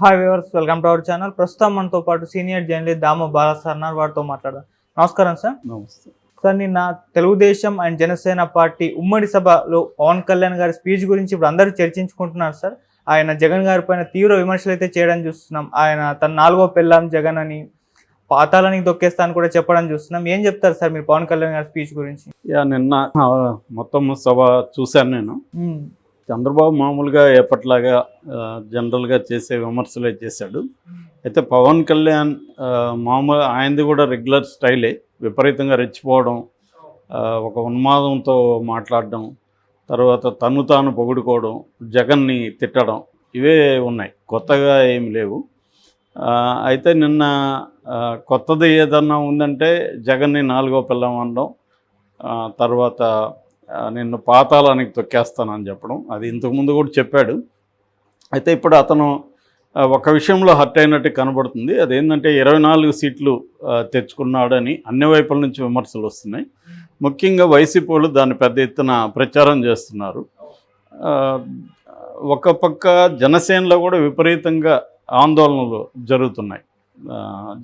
Hi viewers welcome to our channel. ప్రస్తుతం మనతో పాటు senior journalist Dama Bala sir ఉన్నారు వారితో మాట్లాడదాం. నమస్కారం సార్. నమస్తే. సార్ నిన్న తెలుగుదేశం అండ్ జనసేన పార్టీ ఉమ్మడి సభలో పవన్ కళ్యాణ్ గారి స్పీచ్ గురించి ఇప్పుడు అందరూ చర్చించుకుంటున్నారు సార్. ఆయన జగన్ గారి పైన తీవ్ర విమర్శలు అయితే చేయడం చూస్తున్నాం. ఆయన తన నాలుగో పెళ్ళాం జగన్ అని పాతాలని దొక్కేస్తా అని కూడా చెప్పడం చూస్తున్నాం. ఏం చెప్తారు సార్ మీరు పవన్ కళ్యాణ్ గారి స్పీచ్ గురించి? నిన్న మొత్తం సభ చూశాను నేను. చంద్రబాబు మామూలుగా ఎప్పట్లాగా జనరల్గా చేసే విమర్శలే చేశాడు. అయితే పవన్ కళ్యాణ్ మామూలు ఆయనది కూడా రెగ్యులర్ స్టైలే. విపరీతంగా రెచ్చిపోవడం ఒక ఉన్మాదంతో మాట్లాడడం తర్వాత తను తాను పొగుడుకోవడం జగన్ని తిట్టడం ఇవే ఉన్నాయి. కొత్తగా ఏమి లేవు. అయితే నిన్న కొత్తది ఏదన్నా ఉందంటే జగన్ని నాలుగో పిల్లం అనడం తర్వాత నిన్ను పాతాళానికి తొక్కేస్తానని చెప్పడం. అది ఇంతకుముందు కూడా చెప్పాడు. అయితే ఇప్పుడు అతను ఒక విషయంలో హర్ట్ అయినట్టు కనబడుతుంది. అదేంటంటే ఇరవై నాలుగు సీట్లు తెచ్చుకున్నాడని అన్ని వైపుల నుంచి విమర్శలు వస్తున్నాయి. ముఖ్యంగా వైసీపీ వాళ్ళు దాన్ని పెద్ద ఎత్తున ప్రచారం చేస్తున్నారు. ఒక పక్క జనసేనలో కూడా విపరీతంగా ఆందోళనలు జరుగుతున్నాయి.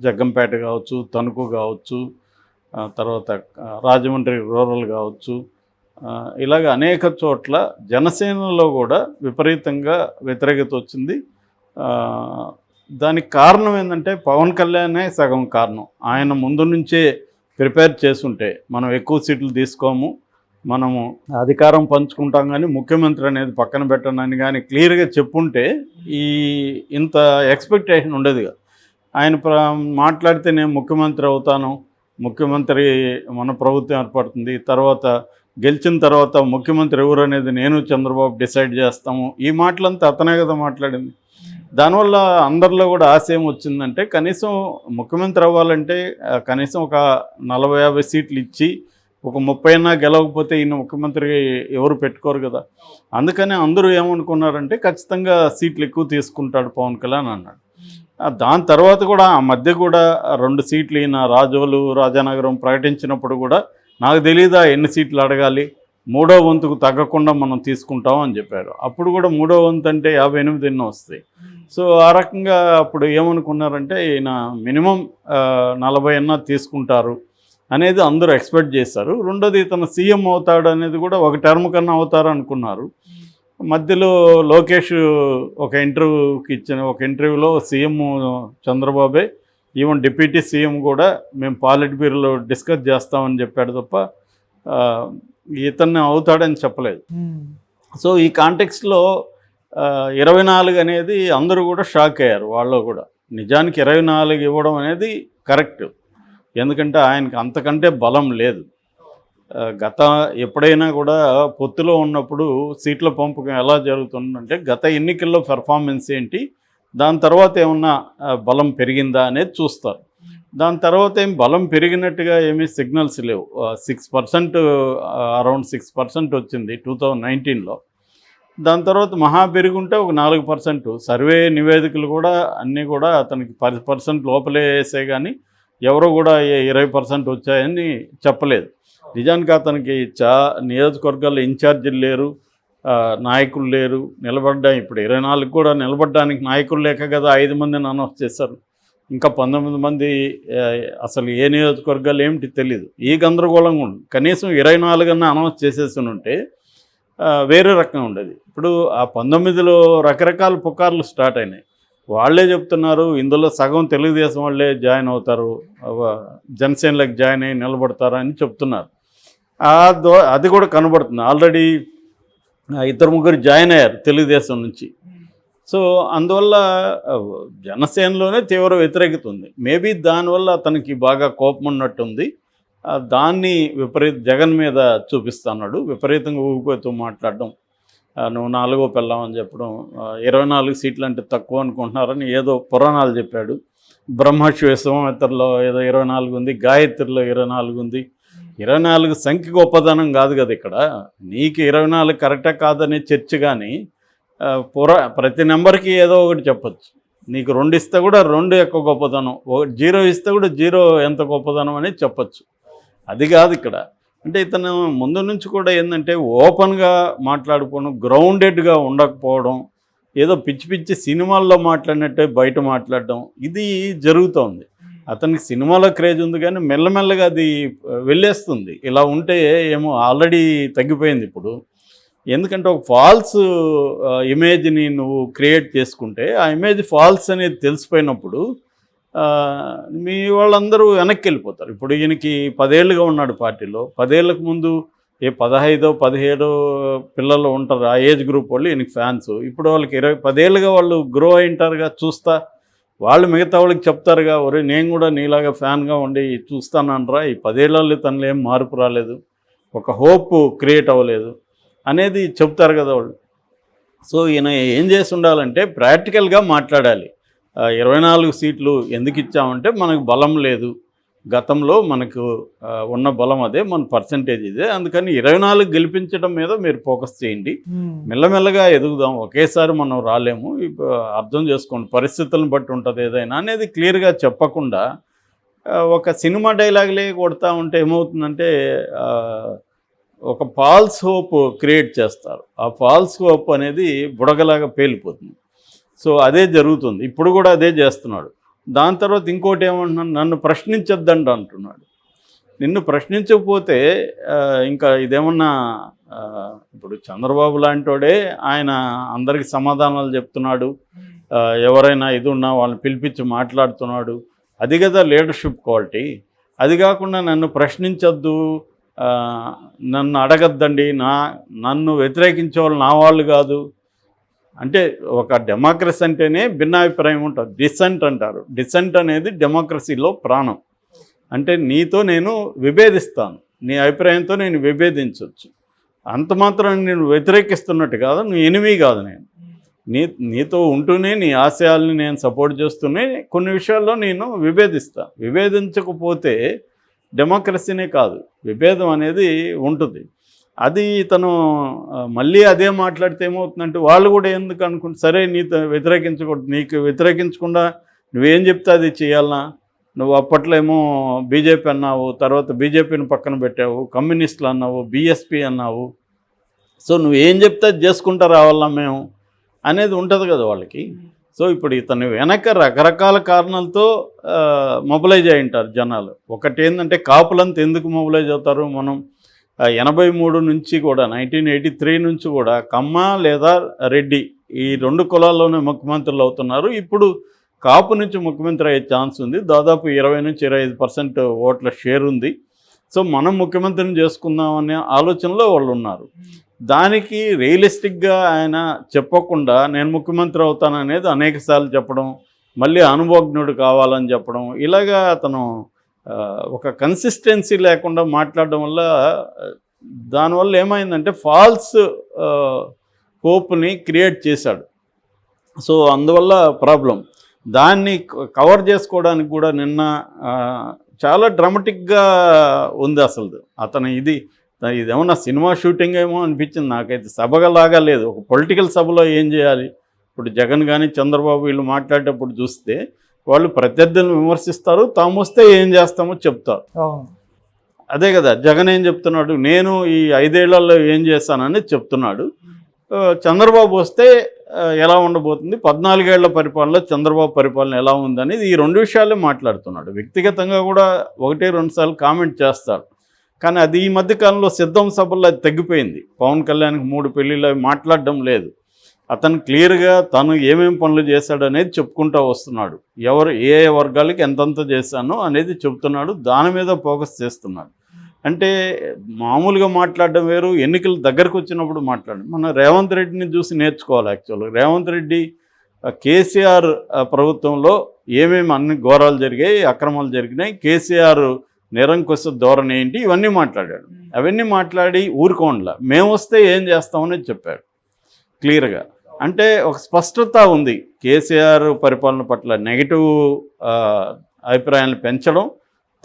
జగ్గంపేట కావచ్చు తణుకు కావచ్చు తర్వాత రాజమండ్రి రూరల్ కావచ్చు ఇలాగ అనేక చోట్ల జనసేనలో కూడా విపరీతంగా వ్యతిరేకత వచ్చింది. దానికి కారణం ఏంటంటే పవన్ కళ్యాణే సగం కారణం. ఆయన ముందు నుంచే ప్రిపేర్ చేసుంటే మనం ఎక్కువ సీట్లు తీసుకోము మనము అధికారం పంచుకుంటాం కానీ ముఖ్యమంత్రి అనేది పక్కన పెట్టనని కానీ క్లియర్గా చెప్పుంటే ఈ ఇంత ఎక్స్పెక్టేషన్ ఉండేదిగా ఆయన మాట్లాడితే నేను ముఖ్యమంత్రి అవుతాను ముఖ్యమంత్రి మన ప్రభుత్వం ఏర్పడుతుంది తర్వాత గెలిచిన తర్వాత ముఖ్యమంత్రి ఎవరు అనేది నేను చంద్రబాబు డిసైడ్ చేస్తాము. ఈ మాటలంతా అతనే కదా మాట్లాడింది. దానివల్ల అందరిలో కూడా ఆశయం వచ్చిందంటే కనీసం ముఖ్యమంత్రి అవ్వాలంటే కనీసం ఒక నలభై యాభై సీట్లు ఇచ్చి ఒక ముప్పై అయినా గెలవకపోతే ఈయన ముఖ్యమంత్రి ఎవరు పెట్టుకోరు కదా. అందుకని అందరూ ఏమనుకున్నారంటే ఖచ్చితంగా సీట్లు ఎక్కువ తీసుకుంటాడు పవన్ కళ్యాణ్ అన్నాడు. దాని తర్వాత కూడా ఆ మధ్య కూడా రెండు సీట్లు ఈయన రాజోలు రాజానగరం ప్రకటించినప్పుడు కూడా నాకు తెలీదా ఎన్ని సీట్లు అడగాలి? మూడో వంతుకు తగ్గకుండా మనం తీసుకుంటాం అని చెప్పారు. అప్పుడు కూడా మూడో వంతు అంటే యాభై ఎనిమిది ఎన్నో వస్తాయి. సో ఆ రకంగా అప్పుడు ఏమనుకున్నారంటే ఈయన మినిమం నలభై అన్నా తీసుకుంటారు అనేది అందరూ ఎక్స్పెక్ట్ చేశారు. రెండోది తన సీఎం అవుతాడు అనేది కూడా ఒక టర్మ్ కన్నా అవుతారు అనుకున్నారు. మధ్యలో లోకేష్ ఒక ఇంటర్వ్యూకి ఇచ్చిన ఒక ఇంటర్వ్యూలో సీఎం చంద్రబాబే ఈవెన్ డిప్యూటీ సీఎం కూడా మేము పాలిట్ బ్యూరోలో డిస్కస్ చేస్తామని చెప్పాడు తప్ప ఇతన్ని అవుతాడని చెప్పలేదు. మ్మ్. సో ఈ కాంటెక్స్లో ఇరవై నాలుగు అనేది అందరూ కూడా షాక్ అయ్యారు వాళ్ళు కూడా. నిజానికి ఇరవై నాలుగు ఇవ్వడం అనేది కరెక్ట్. ఎందుకంటే ఆయనకి అంతకంటే బలం లేదు. గత ఎప్పుడైనా కూడా పొత్తులో ఉన్నప్పుడు సీట్ల పంపకం ఎలా జరుగుతుందంటే గత ఎన్నికల్లో పెర్ఫార్మెన్స్ ఏంటి దాని తర్వాత ఏమన్నా బలం పెరిగిందా అనేది చూస్తారు. దాని తర్వాత ఏం బలం పెరిగినట్టుగా ఏమీ సిగ్నల్స్ లేవు. Six percent around six percent వచ్చింది టూ థౌజండ్ నైన్టీన్లో దాని తర్వాత మహా పెరుగుంటే ఒక నాలుగు పర్సెంట్ సర్వే నివేదికలు కూడా అన్నీ కూడా అతనికి పది పర్సెంట్ లోపలే వేసే కానీ ఎవరు కూడా ఇరవై పర్సెంట్ వచ్చాయని చెప్పలేదు. నిజానికి అతనికి చా నియోజకవర్గాల్లో ఇన్ఛార్జీలు లేరు. నాయకులు లేరు నిలబడ్డా ఇప్పుడు ఇరవై నాలుగు కూడా నిలబడడానికి నాయకులు లేక కదా ఐదు మందిని అనౌన్స్ చేశారు. ఇంకా పంతొమ్మిది మంది అసలు ఏ నియోజకవర్గాలు ఏమిటి తెలియదు ఈ గందరగోళంగా ఉండు కనీసం ఇరవై నాలుగు అన్న అనౌన్స్ చేసేసి ఉంటే వేరే రకంగా ఉండేది. ఇప్పుడు ఆ పంతొమ్మిదిలో రకరకాల పుకార్లు స్టార్ట్ అయినాయి. వాళ్ళే చెప్తున్నారు ఇందులో సగం తెలుగుదేశం వాళ్ళే జాయిన్ అవుతారు జనసేనలకు జాయిన్ అయ్యి నిలబడతారు అని చెప్తున్నారు. అది కూడా కనబడుతుంది. ఆల్రెడీ ఇద్దరు ముగ్గురు జాయిన్ అయ్యారు తెలుగుదేశం నుంచి. సో అందువల్ల జనసేనలోనే తీవ్ర వ్యతిరేకత ఉంది. మేబీ దానివల్ల అతనికి బాగా కోపం ఉన్నట్టుంది. దాన్ని విపరీత జగన్ మీద చూపిస్తున్నాడు. విపరీతంగా ఊగిపోతూ మాట్లాడడం. నువ్వు నాలుగో పెళ్ళామని చెప్పడం. ఇరవై నాలుగు సీట్లు అంటే తక్కువ అనుకుంటున్నారని ఏదో పురాణాలు చెప్పాడు. బ్రహ్మశ్వ సంవత్సరంలో ఏదో ఇరవై నాలుగు ఉంది గాయత్రిలో ఇరవై నాలుగు ఉంది. ఇరవై నాలుగు సంఖ్య గొప్పదనం కాదు కదా ఇక్కడ. నీకు ఇరవై నాలుగు కరెక్టా కాదనే చర్చ కానీ పుర ప్రతి నెంబర్కి ఏదో ఒకటి చెప్పొచ్చు. నీకు రెండు ఇస్తే కూడా రెండు ఎక్కువ గొప్పదనం ఓ జీరో ఇస్తే కూడా జీరో ఎంత గొప్పదనం అనేది చెప్పొచ్చు. అది కాదు ఇక్కడ. అంటే ఇతను ముందు నుంచి కూడా ఏంటంటే ఓపెన్గా మాట్లాడుకోవడం గ్రౌండెడ్గా ఉండకపోవడం ఏదో పిచ్చి పిచ్చి సినిమాల్లో మాట్లాడినట్టే బయట మాట్లాడడం ఇది జరుగుతోంది. అతనికి సినిమాలో క్రేజ్ ఉంది కానీ మెల్లమెల్లగా అది వెళ్ళేస్తుంది. ఇలా ఉంటే ఏమో ఆల్రెడీ తగ్గిపోయింది ఇప్పుడు. ఎందుకంటే ఒక ఫాల్స్ ఇమేజ్ని నువ్వు క్రియేట్ చేసుకుంటే ఆ ఇమేజ్ ఫాల్స్ అనేది తెలిసిపోయినప్పుడు మీ వాళ్ళందరూ వెనక్కి వెళ్ళిపోతారు. ఇప్పుడు ఈయనకి పదేళ్ళుగా ఉన్నాడు పార్టీలో. పదేళ్ళకు ముందు ఏ పదహైదో పదిహేడో పిల్లలు ఉంటారు ఆ ఏజ్ గ్రూప్ వాళ్ళు ఈయనకి ఫ్యాన్స్ ఇప్పుడు వాళ్ళకి ఇరవై పదేళ్ళుగా వాళ్ళు గ్రో అయింటారుగా చూస్తా వాళ్ళు మిగతా వాళ్ళకి చెప్తారుగా ఒరే నేను కూడా నీలాగా ఫ్యాన్గా ఉండి చూస్తాననరా ఈ పదేళ్ళలో తనలో ఏం మార్పు రాలేదు ఒక హోప్ క్రియేట్ అవ్వలేదు అనేది చెప్తారు కదా వాళ్ళు. సో ఈయన ఏం చేసి ఉండాలంటే ప్రాక్టికల్గా మాట్లాడాలి. ఇరవై నాలుగు సీట్లు ఎందుకు ఇచ్చామంటే మనకు బలం లేదు. గతంలో మనకు ఉన్న బలం అదే మన పర్సంటేజ్ ఇదే. అందుకని ఇరవై నాలుగు గెలిపించడం మీద మీరు ఫోకస్ చేయండి. మెల్లమెల్లగా ఎదుగుదాం. ఒకేసారి మనం రాలేము. ఇప్పుడు అర్థం చేసుకోండి. పరిస్థితులను బట్టి ఉంటుంది ఏదైనా అనేది క్లియర్గా చెప్పకుండా ఒక సినిమా డైలాగులే కొడతా ఉంటే ఏమవుతుందంటే ఒక ఫాల్స్ హోప్ క్రియేట్ చేస్తారు. ఆ ఫాల్స్ హోప్ అనేది బుడగలాగా పేలిపోతుంది. సో అదే జరుగుతుంది. ఇప్పుడు కూడా అదే చేస్తున్నాడు. దాని తర్వాత ఇంకోటి ఏమంటున్నాను నన్ను ప్రశ్నించొద్దండి అంటున్నాడు. నిన్ను ప్రశ్నించకపోతే ఇంకా ఇదేమన్నా ఇప్పుడు చంద్రబాబు లాంటివాడే ఆయన అందరికి సమాధానాలు చెప్తున్నాడు. ఎవరైనా ఇది ఉన్నా వాళ్ళని పిలిపించి మాట్లాడుతున్నాడు. అది కదా లీడర్షిప్ క్వాలిటీ అది కాకుండా నన్ను ప్రశ్నించొద్దు. నన్ను అడగద్దండి. నా నన్ను వ్యతిరేకించే వాళ్ళు నా వాళ్ళు కాదు. అంటే ఒక డెమోక్రసీ అంటేనే భిన్నాభిప్రాయం ఉంటుంది. డిసెంట్ అంటారు. డిసెంట్ అనేది డెమోక్రసీలో ప్రాణం. అంటే నీతో నేను విభేదిస్తాను. నీ అభిప్రాయంతో నేను విభేదించవచ్చు అంత మాత్రం నేను వ్యతిరేకిస్తున్నట్టు కాదు. నువ్వు ఎనిమి కాదు నేను. నీ నీతో ఉంటూనే నీ ఆశయాల్ని నేను సపోర్ట్ చేస్తూనే కొన్ని విషయాల్లో నేను విభేదిస్తా. విభేదించకపోతే డెమోక్రసీనే కాదు. విభేదం అనేది ఉంటుంది. అది తను మళ్ళీ అదే మాట్లాడితే ఏమవుతుందంటే వాళ్ళు కూడా ఎందుకు అనుకుంటే సరే నీతో వ్యతిరేకించకూడదు నీకు వ్యతిరేకించకుండా నువ్వేం చెప్తే అది చేయాలనా? నువ్వు అప్పట్లో ఏమో బీజేపీ అన్నావు తర్వాత బీజేపీని పక్కన పెట్టావు కమ్యూనిస్టులు అన్నావు బీఎస్పీ అన్నావు. సో నువ్వు ఏం చెప్తే అది చేసుకుంటా రావాలా మేము? అనేది ఉంటుంది కదా వాళ్ళకి. సో ఇప్పుడు ఇతను వెనక రకరకాల కారణాలతో మొబలైజ్ అయి ఉంటారు జనాలు. ఒకటి ఏంటంటే కాపులంతా ఎందుకు మొబలైజ్ అవుతారు? మనం ఎనభై మూడు నుంచి కూడా నైన్టీన్ ఎయిటీ త్రీ నుంచి కూడా కమ్మ లేదా రెడ్డి ఈ రెండు కులాల్లోనే ముఖ్యమంత్రులు అవుతున్నారు. ఇప్పుడు కాపు నుంచి ముఖ్యమంత్రి అయ్యే ఛాన్స్ ఉంది. దాదాపు ఇరవై నుంచి ఇరవై ఐదు పర్సెంట్ ఓట్ల షేర్ ఉంది. సో మనం ముఖ్యమంత్రిని చేసుకుందామనే ఆలోచనలో వాళ్ళు ఉన్నారు. దానికి రియలిస్టిక్గా ఆయన చెప్పకుండా నేను ముఖ్యమంత్రి అవుతాననేది అనేకసార్లు చెప్పడం మళ్ళీ అనుభవజ్ఞుడు కావాలని చెప్పడం ఇలాగా అతను ఒక కన్సిస్టెన్సీ లేకుండా మాట్లాడడం వల్ల దానివల్ల ఏమైందంటే ఫాల్స్ హోప్ని క్రియేట్ చేశాడు. సో అందువల్ల ప్రాబ్లం దాన్ని కవర్ చేసుకోవడానికి కూడా నిన్న చాలా డ్రామటిక్గా ఉంది అసలు. అతను ఇది ఇదేమన్నా సినిమా షూటింగ్ ఏమో అనిపించింది నాకైతే. సభగలాగా లేదు. ఒక పొలిటికల్ సభలో ఏం చేయాలి? ఇప్పుడు జగన్ కానీ చంద్రబాబు వీళ్ళు మాట్లాడేటప్పుడు చూస్తే వాళ్ళు ప్రత్యర్థులను విమర్శిస్తారు తాము వస్తే ఏం చేస్తామో చెప్తారు. అదే కదా జగన్ ఏం చెప్తున్నాడు నేను ఈ ఐదేళ్ళలో ఏం చేశానని చెప్తున్నాడు. చంద్రబాబు వస్తే ఎలా ఉండబోతుంది పద్నాలుగేళ్ళ పరిపాలనలో చంద్రబాబు పరిపాలన ఎలా ఉందనేది ఈ రెండు విషయాలే మాట్లాడుతున్నాడు. వ్యక్తిగతంగా కూడా ఒకటి రెండు సార్లు కామెంట్ చేస్తాడు కానీ అది ఈ మధ్య కాలంలో సిద్ధం సభల్లో అది తగ్గిపోయింది. పవన్ కళ్యాణ్కి మూడు పెళ్ళిళ్ళు అవి మాట్లాడడం లేదు. అతను క్లియర్గా తను ఏమేం పనులు చేశాడు అనేది చెప్పుకుంటూ వస్తున్నాడు. ఎవరు ఏ వర్గాలకి ఎంతెంత చేశానో అనేది చెప్తున్నాడు. దాని మీద ఫోకస్ చేస్తున్నాడు. అంటే మామూలుగా మాట్లాడడం వేరు ఎన్నికలు దగ్గరకు వచ్చినప్పుడు మాట్లాడడం. మన రేవంత్ రెడ్డిని చూసి నేర్చుకోవాలి యాక్చువల్గా. రేవంత్ రెడ్డి కేసీఆర్ ప్రభుత్వంలో ఏమేమి అన్ని ఘోరాలు జరిగాయి అక్రమాలు జరిగినాయి కేసీఆర్ నిరంకుశ ధోరణి ఏంటి ఇవన్నీ మాట్లాడాడు. అవన్నీ మాట్లాడి ఊరుకోండిలా. మేము వస్తే ఏం చేస్తామని చెప్పాడు. క్లియర్గా. అంటే ఒక స్పష్టత ఉంది. కేసీఆర్ పరిపాలన పట్ల నెగిటివ్ అభిప్రాయాలను పెంచడం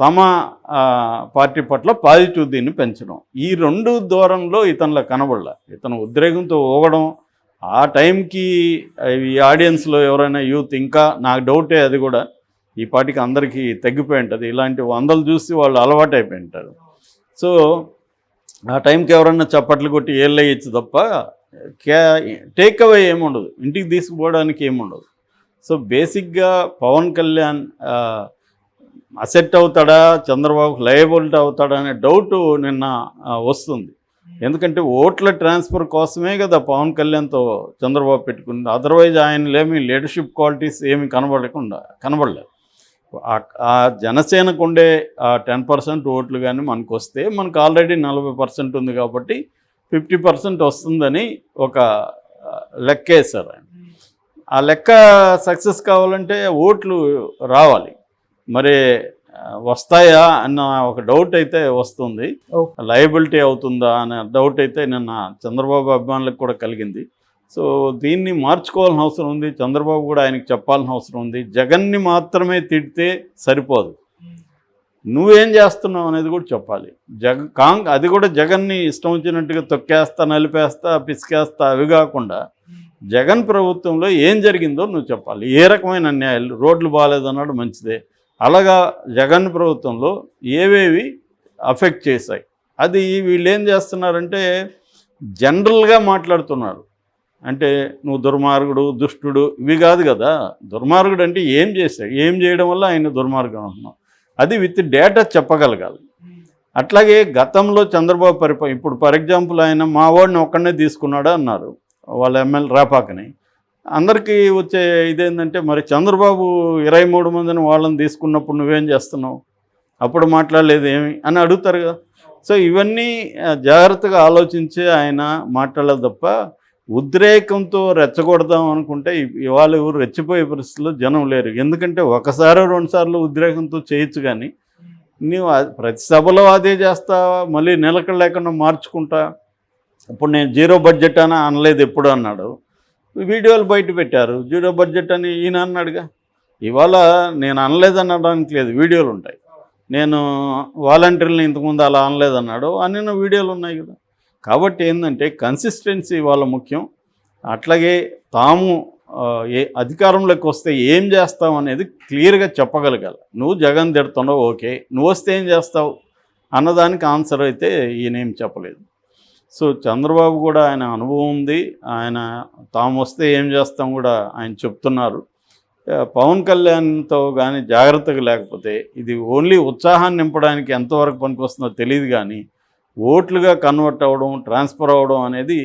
తమ పార్టీ పట్ల పాజిటివ్ దీన్ని పెంచడం. ఈ రెండు దూరంలో ఇతనిలో కనబడలే. ఇతను ఉద్రేకంతో ఊగడం ఆ టైంకి ఈ ఆడియన్స్లో ఎవరైనా యూత్ ఇంకా నాకు డౌటే అది కూడా ఈ పాటికి అందరికీ తగ్గిపోయి ఉంటుంది. ఇలాంటి వందలు చూసి వాళ్ళు అలవాటు అయిపోయి ఉంటారు. సో ఆ టైంకి ఎవరన్నా చప్పట్లు కొట్టి ఏళ్ళు తప్ప టేక్ అవే ఏముండదు. ఇంటికి తీసుకుపోవడానికి ఏముండదు. సో బేసిక్గా పవన్ కళ్యాణ్ అసెట్ అవుతాడా చంద్రబాబుకు లయబిలిటీ అవుతాడా అనే డౌట్ నిన్న వస్తుంది. ఎందుకంటే ఓట్ల ట్రాన్స్ఫర్ కోసమే కదా పవన్ కళ్యాణ్తో చంద్రబాబు పెట్టుకుంది. అదర్వైజ్ ఆయనలేమి లీడర్షిప్ క్వాలిటీస్ ఏమి కనబడకుండా కనబడలేదు. ఆ- జనసేనకు ఉండే ఆ టెన్ పర్సెంట్ ఓట్లు కానీ మనకు వస్తే మనకు ఆల్రెడీ నలభై పర్సెంట్ ఉంది కాబట్టి ఫిఫ్టీ పర్సెంట్ వస్తుందని ఒక ఆ, లెక్క వేశారు ఆయన. ఆ లెక్క సక్సెస్ కావాలంటే ఓట్లు రావాలి. మరి వస్తాయా అన్న ఒక డౌట్ అయితే వస్తుంది. లయబిలిటీ అవుతుందా అనే డౌట్ అయితే నిన్న చంద్రబాబు అభిమానులకు కూడా కలిగింది. సో దీన్ని మార్చుకోవాల్సిన అవసరం ఉంది. చంద్రబాబు కూడా ఆయనకి చెప్పాల్సిన అవసరం ఉంది. జగన్ని మాత్రమే తిడితే సరిపోదు. నువ్వేం చేస్తున్నావు అనేది కూడా చెప్పాలి. జగ కాంగ్ అది కూడా జగన్ని ఇష్టం వచ్చినట్టుగా తొక్కేస్తా నలిపేస్తా పిసికేస్తా అవి కాకుండా జగన్ ప్రభుత్వంలో ఏం జరిగిందో నువ్వు చెప్పాలి. ఏ రకమైన అన్యాయాలు రోడ్లు బాగాలేదన్నాడు మంచిదే. అలాగా జగన్ ప్రభుత్వంలో ఏవేవి అఫెక్ట్ చేశాయి? అది వీళ్ళు ఏం చేస్తున్నారంటే జనరల్గా మాట్లాడుతున్నారు. అంటే నువ్వు దుర్మార్గుడు దుష్టుడు ఇవి కాదు కదా. దుర్మార్గుడు అంటే ఏం చేశాడు? ఏం చేయడం వల్ల ఆయన దుర్మార్గం అంటున్నావు? అది విత్ డేటా చెప్పగలగాలి. అట్లాగే గతంలో చంద్రబాబు పరిపా ఇప్పుడు ఫర్ ఎగ్జాంపుల్ ఆయన మా వాడిని ఒక్కడనే తీసుకున్నాడు అన్నారు వాళ్ళ ఎమ్మెల్యే రాపాకని. అందరికీ వచ్చే ఇదేంటంటే మరి చంద్రబాబు ఇరవై మూడు మందిని వాళ్ళని తీసుకున్నప్పుడు నువ్వేం చేస్తున్నావు? అప్పుడు మాట్లాడలేదు ఏమి? అని అడుగుతారు కదా. సో ఇవన్నీ జాగ్రత్తగా ఆలోచించి ఆయన మాట్లాడాలి తప్ప ఉద్రేకంతో రెచ్చగొడదాం అనుకుంటే ఇవాళ ఎవరు రెచ్చిపోయే పరిస్థితుల్లో జనం లేరు. ఎందుకంటే ఒకసారి రెండుసార్లు ఉద్రేకంతో చేయొచ్చు కానీ నువ్వు ప్రతి సభలో అదే చేస్తా మళ్ళీ నిలకడ లేకుండా మార్చుకుంటా. ఇప్పుడు నేను జీరో బడ్జెట్ అని అనలేదు ఎప్పుడు అన్నాడు. వీడియోలు బయట పెట్టారు. జీరో బడ్జెట్ అని ఈయన అన్నాడుగా. ఇవాళ నేను అనలేదు అనడానికి లేదు వీడియోలు ఉంటాయి. నేను వాలంటీర్ని ఇంతకుముందు అలా అనలేదన్నాడు అన్న వీడియోలు ఉన్నాయి కదా. కాబట్టి ఏంటంటే కన్సిస్టెన్సీ వాళ్ళ ముఖ్యం. అట్లాగే తాము ఏ అధికారంలోకి వస్తే ఏం చేస్తావు అనేది క్లియర్గా చెప్పగలగాలి. నువ్వు జగన్ తిడుతున్నావు ఓకే. నువ్వు వస్తే ఏం చేస్తావు? అన్నదానికి ఆన్సర్ అయితే ఈయనేం చెప్పలేదు. సో చంద్రబాబు కూడా ఆయన అనుభవం ఉంది. ఆయన తాము వస్తే ఏం చేస్తాం కూడా ఆయన చెప్తున్నారు. పవన్ కళ్యాణ్తో కానీ జాగ్రత్తగా లేకపోతే ఇది ఓన్లీ ఉత్సాహాన్ని నింపడానికి ఎంతవరకు పనికొస్తుందో తెలియదు కానీ ఓట్లుగా కన్వర్ట్ అవ్వడం ట్రాన్స్ఫర్ అవ్వడం అనేది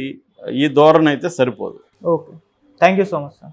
ఈ ధోరణి అయితే సరిపోదు. Okay. Thank you so much sir